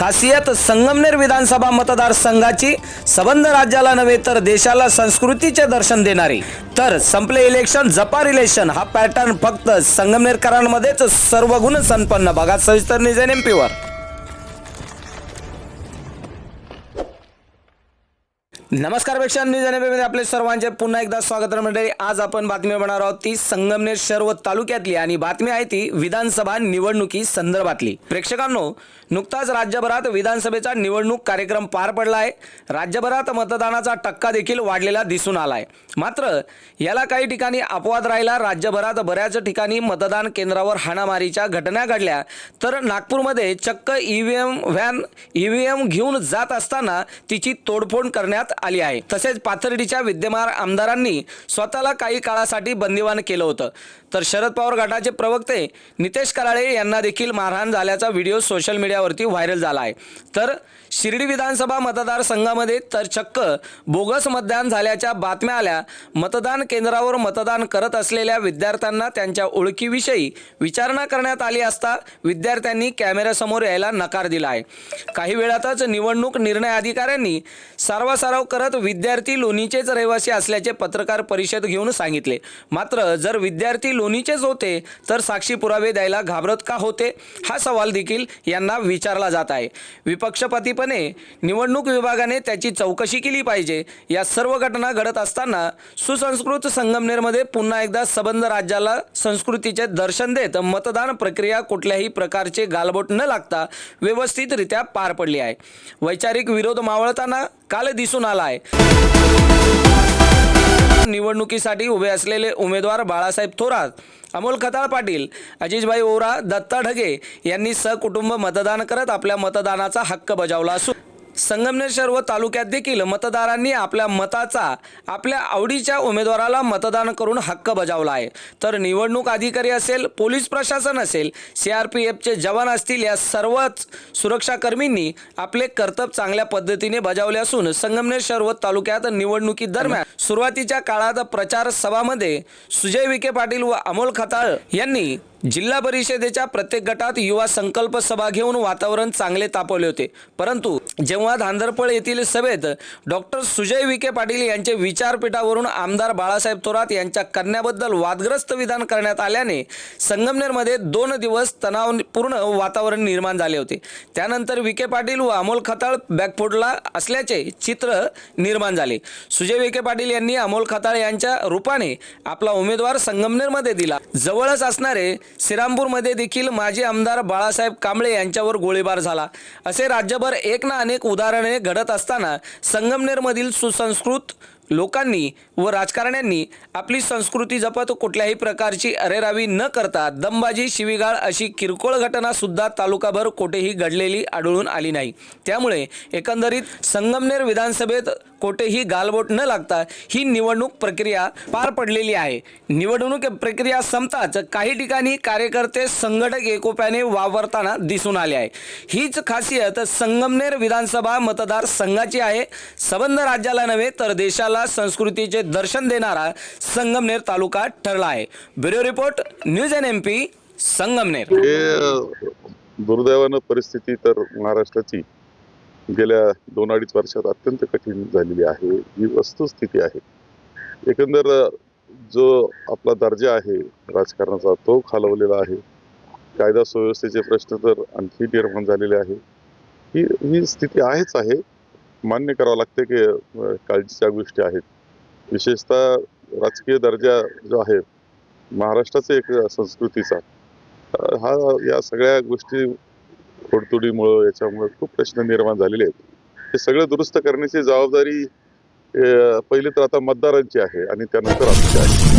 खासियत संगमनेर विधानसभा मतदारसंघाची संबंध राज्याला नव्हे तर देशाला संस्कृतीचे दर्शन देणारी. तर संपले इलेक्शन जपा रिलेशन हा पॅटर्न फक्त संगमनेरकरांमध्येच सर्व गुण संपन्न. बघा सविस्तर निजेन एमपीवर नमस्कारपेक्षा न्यूजमध्ये आपले सर्वांचे पुन्हा एकदा स्वागत मंडळी. आज आपण बातमी बनणार आहोत ती संगमनेर शहर व तालुक्यातली आणि बातमी आहे ती विधानसभा निवडणुकी संदर्भातली. प्रेक्षकांनो नुकताच राज्यभरात विधानसभेचा निवडणूक कार्यक्रम पार पडला आहे. राज्यभरात मतदानाचा टक्का देखील वाढलेला दिसून आलाय. मात्र याला काही ठिकाणी अपवाद राहिला. राज्यभरात बऱ्याच ठिकाणी मतदान केंद्रावर हाणामारीच्या घटना घडल्या. तर नागपूरमध्ये चक्क E V M van E V M घेऊन जात असताना तिची तोडफोड करण्यात आली आहे. तसेच पाथर्डीच्या विद्यमान आमदारांनी स्वतःला काही काळासाठी बंदिवान केलं होतं. तर शरद पवार गटाचे प्रवक्ते नितेश कराळे यांना देखील मारहाण झाल्याचा व्हिडिओ सोशल मीडियावरती व्हायरल झाला आहे. तर शिर्डी विधानसभा मतदारसंघामध्ये तर चक्क बोगस मतदान झाल्याच्या बातम्या आल्या. मतदान केंद्रावर मतदान करत असलेल्या विद्यार्थ्यांना त्यांच्या ओळखीविषयी विचारणा करण्यात आली असता विद्यार्थ्यांनी कॅमेऱ्यासमोर यायला नकार दिला आहे. काही वेळातच निवडणूक निर्णय अधिकाऱ्यांनी सर्वसारव करत विद्यार्थी लोणीचेच रहिवासी असल्याचे पत्रकार परिषद घेऊन सांगितले. मात्र जर विद्यार्थी लोणीचेच होते तर साक्षी पुरावे द्यायला घाबरत का होते? हा सवाल देखील यांना विचारला जात आहे. विपक्षपातीपणे निवडणूक विभागाने त्याची चौकशी केली पाहिजे. या सर्व घटना घडत असताना सुसंस्कृत संगमनेरमध्ये पुन्हा एकदा सबंध राज्याला संस्कृतीचे दर्शन देत मतदान प्रक्रिया कुठल्याही प्रकारचे गालबोट न लागता व्यवस्थितरित्या पार पडली आहे. वैचारिक विरोध मावळताना काल दिसून आला आहे. निवडणुकीसाठी उभे असलेले उमेदवार बाळासाहेब थोरात अमोल खताळ पाटील अजिजभाई ओरा दत्ता ढगे यांनी सहकुटुंब मतदान करत आपल्या मतदानाचा हक्क बजावला असून संगमनेर शहर व तालुक्यात देखील मतदारांनी आपल्या मताचा आपल्या आवडीच्या उमेदवाराला मतदान करून हक्क बजावला आहे. तर निवडणूक अधिकारी असेल पोलीस प्रशासन असेल सी आर पी एफचे जवान असतील या सर्वच सुरक्षाकर्मींनी आपले कर्तव्य चांगल्या पद्धतीने बजावले असून संगमनेर शहर व तालुक्यात निवडणुकी दरम्यान सुरुवातीच्या काळात प्रचार सभामध्ये सुजय विखे पाटील व अमोल खताळ यांनी जिल्हा परिषदेच्या प्रत्येक गटात युवा संकल्प सभा घेऊन वातावरण चांगले तापवले होते. परंतु जेव्हा धांदरपळ येथील सभेत डॉक्टर सुजय विखे पाटील यांचे विचारपीठावरून आमदार बाळासाहेब थोरात यांच्या कन्याबद्दल वादग्रस्त विधान करण्यात आल्याने संगमनेरमध्ये दोन दिवस तणावपूर्ण वातावरण निर्माण झाले होते. त्यानंतर विखे पाटील व अमोल खताळ बॅकफुटला असल्याचे चित्र निर्माण झाले. सुजय विखे पाटील यांनी अमोल खताळ यांच्या रूपाने आपला उमेदवार संगमनेरमध्ये दिला. जवळच असणारे श्रीरामपूरमध्ये देखील माजी आमदार बाळासाहेब कांबळे यांच्यावर गोळीबार झाला. असे राज्यभर एक ना अनेक उदाहरणे घडत असताना संगमनेरमधील सुसंस्कृत लोकांनी व राजकारण्यांनी आपली संस्कृती जपत कुठल्याही प्रकारची अरेरावी न करता दमबाजी शिवीगाळ अशी किरकोळ घटना सुद्धा तालुकाभर कोठेही घडलेली आढळून आली नाही. त्यामुळे एकंदरीत संगमनेर विधानसभेत कोठेही गालबोट न लागता ही निवडणूक प्रक्रिया पार पडलेली आहे. निवडणूक प्रक्रिया संपताच काही ठिकाणी कार्यकर्ते संघटक एकोप्याने वावरताना दिसून आले आहे. हीच खासियत संगमनेर विधानसभा मतदार संघाची आहे. सबंध राज्याला नव्हे तर देशाला संस्कृतीचे दर्शन देणारा संगमनेर तालुका ठरला आहे. Bureau report news N M P Sangamner. हे दुर्दैवानं परिस्थिती तर महाराष्ट्राची गेल्या दोन अडीच वर्षात अत्यंत कठीण झालेली आहे. ही वस्तुस्थिती आहे. एकंदर जो आपला दर्जा आहे राजकारणाचा तो खालवलेला आहे. कायदा सुव्यवस्थेचे प्रश्न तर आणखी निर्माण झालेले आहे. ही ही स्थिती आहेच आहे. मान्य करावं लागते की काळजीच्या गोष्टी आहेत. विशेषतः राजकीय दर्जा जो आहे महाराष्ट्राचा एक संस्कृतीचा हा या सगळ्या गोष्टी खोडतोडीमुळं याच्यामुळे खूप प्रश्न निर्माण झालेले आहेत. हे सगळं दुरुस्त करण्याची जबाबदारी पहिले पहिली तर आता मतदारांची आहे आणि त्यानंतर आमची आहे.